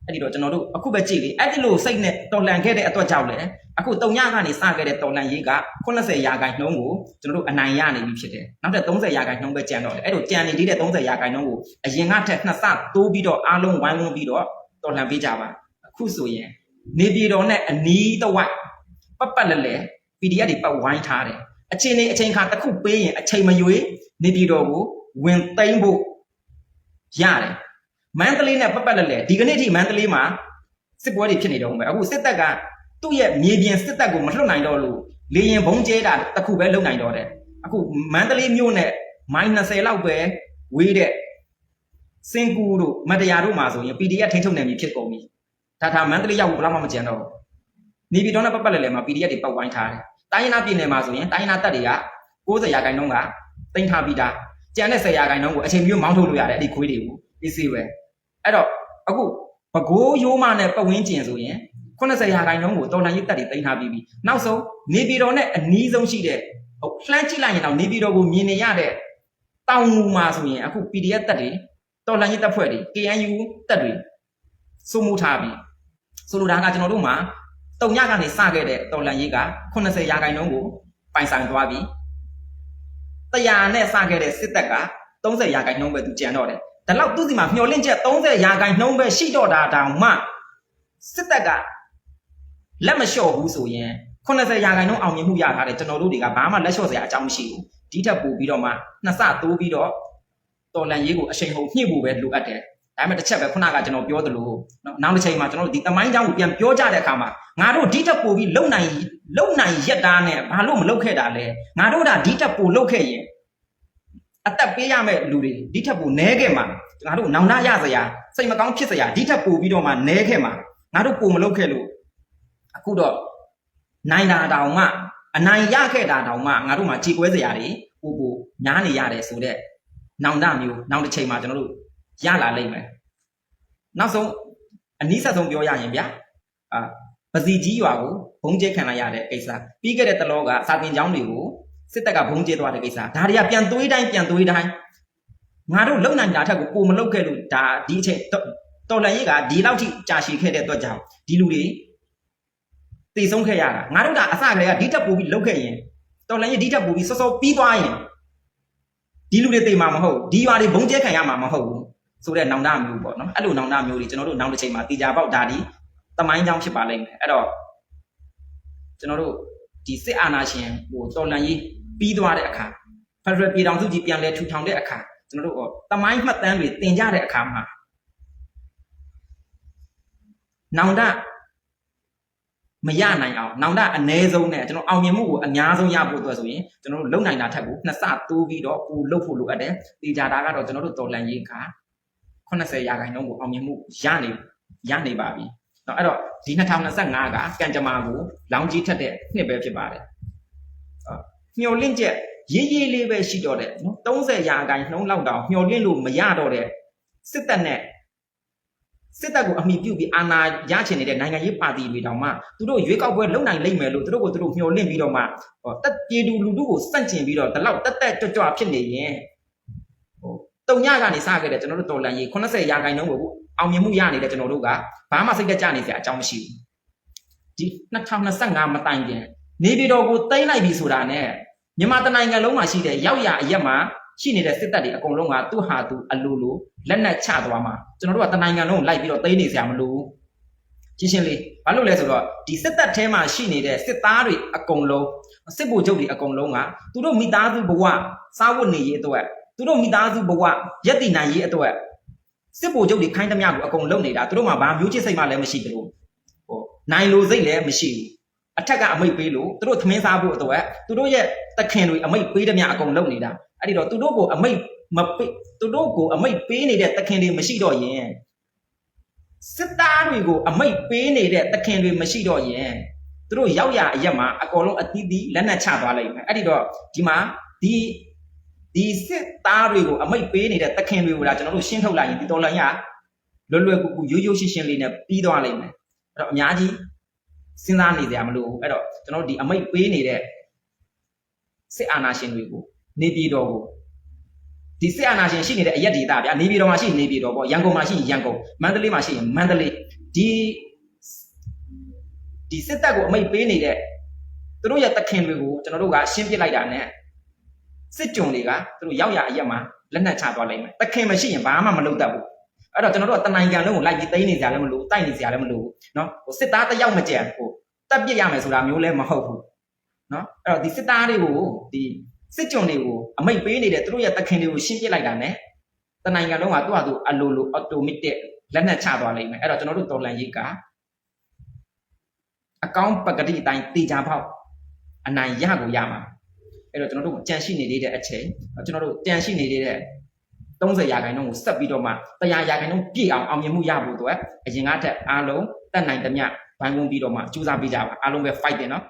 အဲ့ဒီတော့ကျွန်တော်တို့အခုပဲကြည့်လေအဲ့ဒီလိုစိတ်နဲ့တော်လှန်ခဲ့တဲ့အတွက်ကြောင့်လေအခုတုံညကနေစခဲ့တဲ့တော်လှန်ရေးက80ရာခိုင်နှုန်းကိုကျွန်တော်တို့အနိုင်ရနေပြီဖြစ်တယ်နောက်ထပ်30ရာခိုင်နှုန်းပဲကျန်တော့တယ်အဲ့လိုကျန်နေသေးတဲ့30ရာခိုင်နှုန်းကိုအရင်ကထက်နှစ်ဆတိုးပြီးတော့အားလုံးဝိုင်းဝန်းပြီးတော့တော်လှန်ပေးကြပါအခုဆိုရင်နေပြည်တော်နဲ့အနီးတစ်ဝိုက်ပတ်ပတ်လဲလဲ PDF တွေပတ်ဝိုင်းထားတယ်အချိန်နဲ့အချိန်ခါတစ်ခုပေးရင်အချိန်မရွေးနေပြည်တော်ကိုဝင်သိမ်းဖို့ရတယ် မန္တလေးနဲ့ပတ်ပတ်လဲလဲဒီကနေ့ထိမန္တလေးမှာစစ်ပွဲတွေဖြစ်နေတော့မယ်အခုစစ်တပ်ကသူ့ရဲ့မြေပြင်စစ်တပ်ကိုမလွတ်နိုင်တော့လို့လေရင်ဘုံကျဲတာတစ်ခုပဲလုံနိုင်တော့တယ်အခုမန္တလေးမြို့နဲ့မိုင်20လောက်ပဲဝေးတဲ့စင်ကူတို့မတရားတို့မှာဆိုရင် PDF ထိန်းချုပ်နေပြီဖြစ်ကုန်ပြီဒါဒါမန္တလေးရောက်ဘယ်တော့မှမကြံတော့ဘူးနေပြည်တော်နဲ့ပတ်ပတ်လဲလဲမှာ PDF တွေပောက်ဝိုင်းထားတယ်တိုင်းရင်းသားပြည်နယ်မှာဆိုရင်တိုင်းရင်းသားတပ်တွေက90ရာခိုင်နှုန်းကတင်ထားပြီးသားကျန်တဲ့10ရာခိုင်နှုန်းကိုအချိန်ပြည့်မောင်းထုတ်လို့ရတယ်အဲ့ဒီခွေးတွေကို PC ပဲ အဲ့တော့အခုဘကိုးရိုးမနဲ့ပတ်ဝန်းကျင်ဆိုရင်80ရာခိုင်နှုန်းကိုတော်လန်ရေးတက်တွေတင်ထားပြီးပြီနောက်ဆုံးနေပြည်တော်နဲ့အနီးဆုံးရှိတဲ့ဟုတ်လှမ်းကြည့်လိုက်ရင်တော့နေပြည်တော်ကိုမြင်နေရတဲ့တောင်ငူမှာဆိုရင်အခု PDF တက်တွေတော်လန်ရေးတက်ဖွဲ့တွေ KNU တက်တွေစုမှုထားပြီးဆိုလိုတာကကျွန်တော်တို့မှာတုံညကနေစခဲ့တဲ့တော်လန်ရေးက80ရာခိုင်နှုန်းကိုပိုင်ဆိုင်သွားပြီ100နဲ့စခဲ့တဲ့စစ်တပ်က30ရာခိုင်နှုန်းပဲသူကျန်တော့တယ် ဒါလောက်သူ့စီမှာမျောလင့်ချက်30ရာခိုင်နှုန်းပဲရှိတော့တာတောင်မှစစ်တပ်ကလက်မလျှော့ဘူးဆိုရင်80ရာခိုင်နှုန်းအောင်မြင်မှုရထားတယ်ကျွန်တော်တို့တွေကဘာမှလက်လျှော့စရာအကြောင်းမရှိဘူးဒီထက်ပိုပြီးတော့မှနှစ်ဆတိုးပြီးတော့တော်လန်ရေးကိုအချိန်ဟုန်ညှိဖို့ပဲလိုအပ်တယ်ဒါပေမဲ့တစ်ချက်ပဲခုနကကျွန်တော်ပြောသလိုနော်နောက်တစ်ချိန်မှာကျွန်တော်တို့ဒီတမိုင်းကြောင်းကိုပြန်ပြောကြတဲ့အခါမှာငါတို့ဒီထက်ပိုပြီးလုံနိုင်လုံနိုင်ရက်တာနဲ့ဘာလို့မလုံခဲ့တာလဲငါတို့ဒါဒီထက်ပိုလုံခဲ့ရင် အသက်ပေးရမယ့်လူတွေဒီထက်ပိုနဲခဲ့မှာငါတို့နောင်တရစရာစိတ်မကောင်းဖြစ်စရာဒီထက်ပိုပြီးတော့မှနဲခဲ့မှာငါတို့ပိုမလုံခဲ့လို့အခုတော့နိုင်တာတောင်မှအနိုင်ရခဲ့တာတောင်မှငါတို့မှာခြေကွဲစရာတွေပိုပိုညားနေရတယ်ဆိုတော့နောင်တမျိုးနောက်တစ်ချိန်မှာကျွန်တော်တို့ရလာလိမ့်မယ်နောက်ဆုံးအနည်းဆက်ဆုံးပြောရရင်ဗျာအာပစီကြီးရွာကိုဘုံကျဲခံလိုက်ရတဲ့ကိစ္စပြီးခဲ့တဲ့တလောကစာတင်ကျောင်းတွေကို စစ်တပ်ကဘုံကျဲသွားတဲ့ကိစ္စဒါတွေကပြန်သွေးတိုင်းပြန်သွေးတိုင်းငါတို့လုံနိုင်တာထက်ကိုကိုမလုံခဲ့လို့ဒါဒီအချိန်တော်တော်လန်ရေးကဒီလောက်ထိကြာရှည်ခဲ့တဲ့အတွက်ကြောင့်ဒီလူတွေတည်ဆုံးခဲ့ရတာငါတို့ကအစကတည်းကဒီတက်ပို့ပြီးလုံခဲ့ရင်တော်လန်ရေးဒီတက်ပို့ပြီးစောစောပြီးသွားရင်ဒီလူတွေတည်မှာမဟုတ်ဒီရွာတွေဘုံကျဲခံရမှာမဟုတ်ဘူးဆိုတဲ့နောင်တမျိုးပေါ့နော်အဲ့လိုနောင်တမျိုးတွေကျွန်တော်တို့နောက်တစ်ချိန်မှာတေချာပေါက်ဒါဒီတမိုင်းကြောင်းဖြစ်ပါလိမ့်မယ်အဲ့တော့ကျွန်တော်တို့ဒီစစ်အာဏာရှင်ဟိုတော်လန်ရေး ပြီးသွားတဲ့အခါဖက်ဒရယ်ပြည်ထောင်စုကြီးပြန်လဲထူထောင်တဲ့အခါကျွန်တော်တို့တမိုင်းမှတ်တမ်းတွေတင်ကြတဲ့အခါမှာနောင်တမရနိုင်အောင်နောင်တအ ਨੇ ဆုံးနဲ့ကျွန်တော်အောင်မြင်မှုကိုအများဆုံးရဖို့အတွက်ဆိုရင်ကျွန်တော်တို့လုံနိုင်တာထက်ကိုနှစ်ဆတိုးပြီးတော့ပူလုပ်ဖို့လိုအပ်တယ်။တေချာတာကတော့ကျွန်တော်တို့တော်လန်ရေးက80ရာခိုင်နှုန်းကိုအောင်မြင်မှုရနေရနေပါပြီ။နော်အဲ့တော့ဒီ2025ကကံကြမ္မာကိုလောင်းကြီးထက်တဲ့နှစ်ပဲဖြစ်ပါတယ်။ မျော်လင့်ချက်ရေးရေးလေးပဲရှိတော့တဲ့နော်30ရာခိုင်နှုန်းလောက်တောင်မျော်လင့်လို့မရတော့တဲ့စစ်တပ်နဲ့စစ်တပ်ကိုအမိပြုတ်ပြီးအာဏာရချင်နေတဲ့နိုင်ငံရေးပါတီတွေတောင်မှသူတို့ရွေးကောက်ပွဲလုပ်နိုင်လိမ့်မယ်လို့သူတို့ကိုသူတို့မျှော်လင့်ပြီးတော့မှဟောတက်ပြည်သူလူထုကိုစန့်ကျင်ပြီးတော့ဒီလောက်တက်တက်ကြွကြွဖြစ်နေရင်ဟိုတုံညကနေစခဲ့တဲ့ကျွန်တော်တို့တော်လန်ရေး80ရာခိုင်နှုန်းကိုအောင်မြင်မှုရနေတဲ့ကျွန်တော်တို့ကဘာမှစိတ်တကြနေစရာအကြောင်းမရှိဘူးဒီ2025မတိုင်ခင်နေပြည်တော်ကိုတိမ့်လိုက်ပြီဆိုတာနဲ့ မြန်မာတနိုင်ငံလုံးမှာရှိတဲ့ရောက်ရအရက်မှာရှိနေတဲ့စစ်တပ်တွေအကုန်လုံးကသူ့ဟာသူအလိုလိုလက်နက်ချသွားမှာကျွန်တော်တို့ကတနိုင်ငံလုံးကိုလိုက်ပြီးတော့တိမ့်နေစရာမလိုဘူးရှင်းရှင်းလေးဘာလို့လဲဆိုတော့ဒီစစ်တပ်ထဲမှာရှိနေတဲ့စစ်သားတွေအကုန်လုံးစစ်ဗိုလ်ချုပ်တွေအကုန်လုံးကသူတို့မိသားစုဘဝစားဝတ်နေရေးအတွက်သူတို့မိသားစုဘဝရက်တည်နိုင်ရေးအတွက်စစ်ဗိုလ်ချုပ်တွေခိုင်းသမျှကိုအကုန်လုံးနေတာသူတို့မှဘာမျိုးချစ်စိတ်မှလည်းမရှိကြလို့ဟိုနိုင်လိုစိတ်လည်းမရှိဘူး အထက်ကအမိတ်ပေးလို့သူတို့သမင်းစားဖို့အတွက်သူတို့ရဲ့တခင်တွေအမိတ်ပေးသမျှအကုန်လုံးနေတာအဲ့ဒီတော့သူတို့ကိုအမိတ်မပေးသူတို့ကိုအမိတ်ပေးနေတဲ့တခင်တွေမရှိတော့ရင်စစ်သားတွေကိုအမိတ်ပေးနေတဲ့တခင်တွေမရှိတော့ရင်သူတို့ရောက်ရအရက်မှာအကောလုံးအသီးသီးလက်နက်ချသွားလိုက်မယ်အဲ့ဒီတော့ဒီမှာဒီဒီစစ်သားတွေကိုအမိတ်ပေးနေတဲ့တခင်တွေကိုလာကျွန်တော်တို့ရှင်းထုတ်လိုက်ရင်ဒီတော်လန်ရလွယ်လွယ်ကူကူရိုးရိုးရှင်းရှင်းလေးနဲ့ပြီးသွားလိမ့်မယ်အဲ့တော့အများကြီး စဉ်းစားနေကြမလို့ဘူးအဲ့တော့ကျွန်တော်တို့ဒီအမိတ်ပေးနေတဲ့စစ်အာဏာရှင်တွေကိုနေပြည်တော်ကိုဒီစစ်အာဏာရှင်ရှိနေတဲ့အရက်ဒေတာဗျာနေပြည်တော်မှာရှိနေပြည်တော်ပေါ့ရန်ကုန်မှာရှိရင်ရန်ကုန်မန္တလေးမှာရှိရင်မန္တလေးဒီဒီစစ်တပ်ကိုအမိတ်ပေးနေတဲ့သူတို့ရဲ့တခင်တွေကိုကျွန်တော်တို့ကရှင်းပြလိုက်တာနဲ့စစ်ကြုံတွေကသူတို့ရောက်ရအရက်မှာလက်နက်ချသွားလိုက်မယ်တခင်မရှိရင်ဘာမှမလုပ်တတ်ဘူး အဲ့တော့ကျွန်တော်တို့ကတနိုင်ငံလုံးကိုလိုက်ပြီးသိမ်းနေကြလည်းမလို့တိုက်နေကြလည်းမလို့နော်ဟိုစစ်သားတစ်ယောက်မကြံဟိုတက်ပြစ်ရမယ်ဆိုတာမျိုးလည်းမဟုတ်ဘူးနော်အဲ့တော့ဒီစစ်သားတွေကိုဒီစစ်ကြုံတွေကိုအမိတ်ပေးနေတဲ့သူတို့ရဲ့တခင်တွေကိုရှင်းပြလိုက်တာ ਨੇ တနိုင်ငံလုံးကသူ့ဟာသူအလိုလိုအော်တိုမက်တစ်လက်နက်ချသွားလိမ့်မယ်အဲ့တော့ကျွန်တော်တို့တော်လန်ရေးကအကောင့်ပကတိအတိုင်းတေချာပေါက်အနိုင်ရကိုရမှာအဲ့တော့ကျွန်တော်တို့ကြံရှိနေသေးတဲ့အချိန်ကျွန်တော်တို့ကြံရှိနေသေးတဲ့ 30ရာခိုင်နှုန်းကိုဆက်ပြီးတော့မှ100ရာခိုင်နှုန်းပြည့်အောင်အောင်မြင်မှုရဖို့အတွက်အရင်ကထက်အားလုံးတက်နိုင်သမျှဘိုင်းဝန်းပြီးတော့မှကြိုးစားပေးကြပါအားလုံးပဲ fight တင်နော်